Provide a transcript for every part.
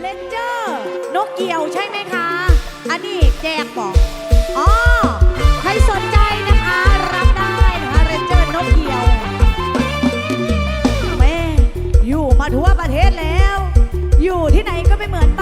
เลนเจอร์นกเกี่ยวใช่ไหมคะ อันนี้แจกบอกอ๋อใครสนใจนะคะ รับได้นะคะเลนเจอร์นกเกี่ยวแม่อยู่มาทั่วประเทศแล้ว อยู่ที่ไหนก็ไม่เหมือนบ้น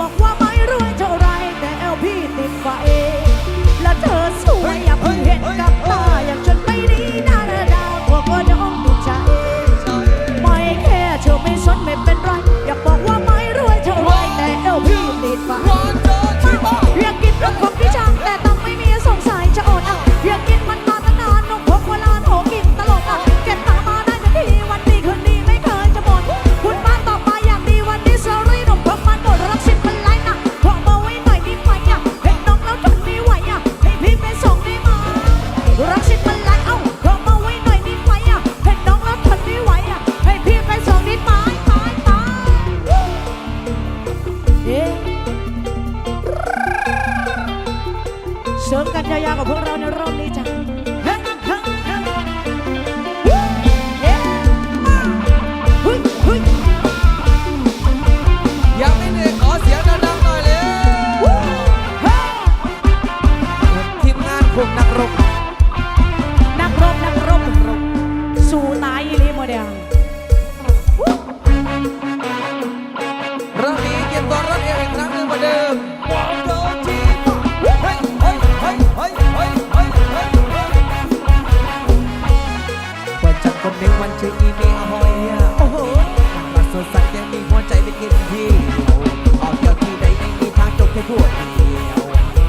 บอกว่า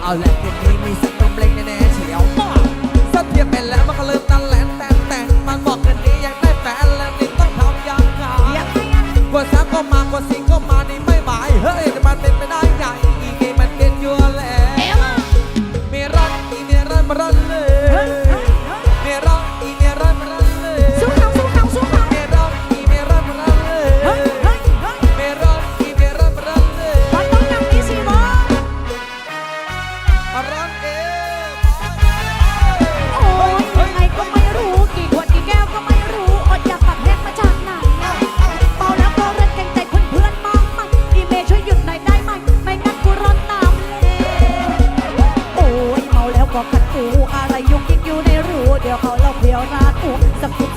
all that. ยุกยิกอยู่ในรูเดี๋ยวเขาเล่าเพียวราดอุสักที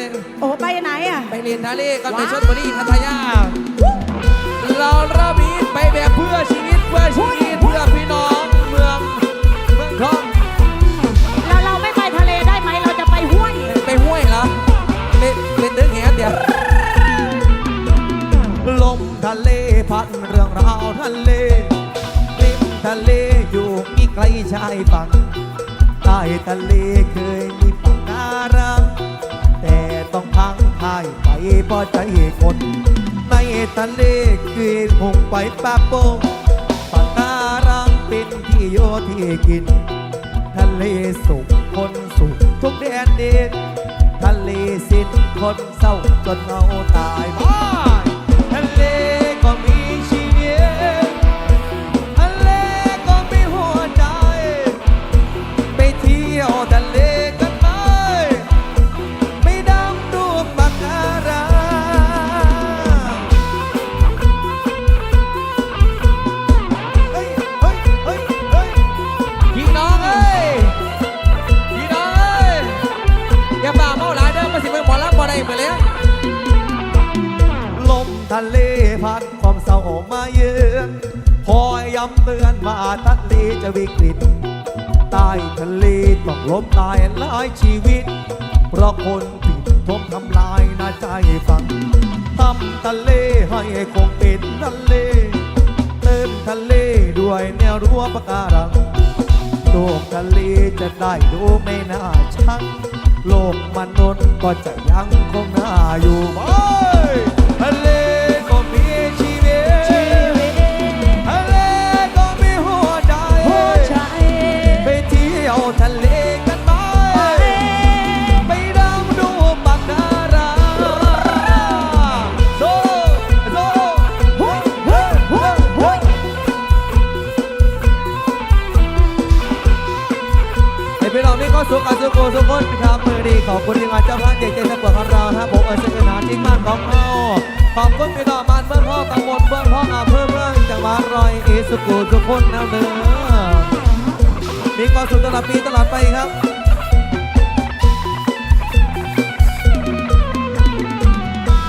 นึง โอ้ไปไหนอะ ไปเรียนทะเลกับไปชลบุรีพัทยา เราริ่มนี้ไปแบบเพื่อชีวิตเพื่อชีวิตเพื่อพี่น้องเมืองเมืองทองเราเราไม่ไปทะเลได้ไหมเราจะไปห้วย ไปห้วยเหรอเป็นเป็นเรื่องแง่เดียวลมทะเลพัดเรื่องราวทะเลริมทะเลอยู่ไม่ไกลชายฝั่งใต้ทะเลเคย พอใจคนในทะเลคืนหงไปปะโปงปะการังเป็นที่โยที่กิน ทะเลสุขคนสุขทุกแดนเดนทะเลสิ้นคนเศร้าจนเอาตายบ้า พัดความเศร้ามาเยือนคอยย้ำเตือนมาทันทีจะวิกฤตใต้ทะเลต้องล้มตายหลายชีวิต เพราะคนผิดทมทำลายน่าใจฟังทำทะเลให้คงเป็นทะเลเติมทะเลด้วยแนวรั้วปะการังโลกทะเลจะได้ดูไม่น่าชังโลกมนุษย์ก็จะยังคงน่าอยู่ไปทะเล อดีขอบคุณที่งานเจ้าภาพเด็กใจสปอร์ตของเราครับผมเอิญเสนอที่มานของเราขอบคุณพี่น้องบ้านเมืองพ่อตำบลเมืองพ่ออำเภอเมืองจังหวัดร้อยเอสุขโกสุขคนนะเด้อมีความสุขตลอดปีตลอดไปครับ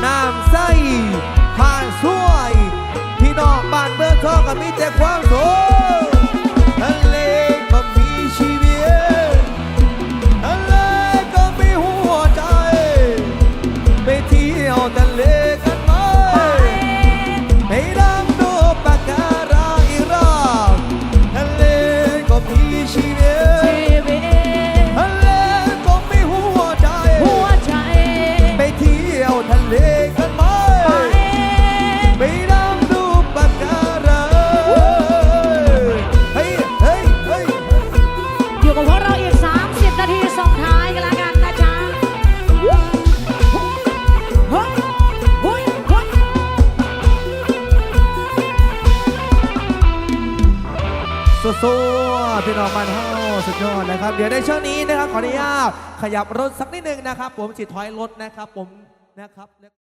น้ำใสผ่านสวย พี่น้องบ้านเมืองทองก็มีแต่ความสุข องบ้านเฮาสุดยอดนะครับ เดี๋ยวในช่วงนี้นะครับขออนุญาตขยับรถสักนิดนึงนะครับ ผมจิตถอยรถนะครับผมนะครับ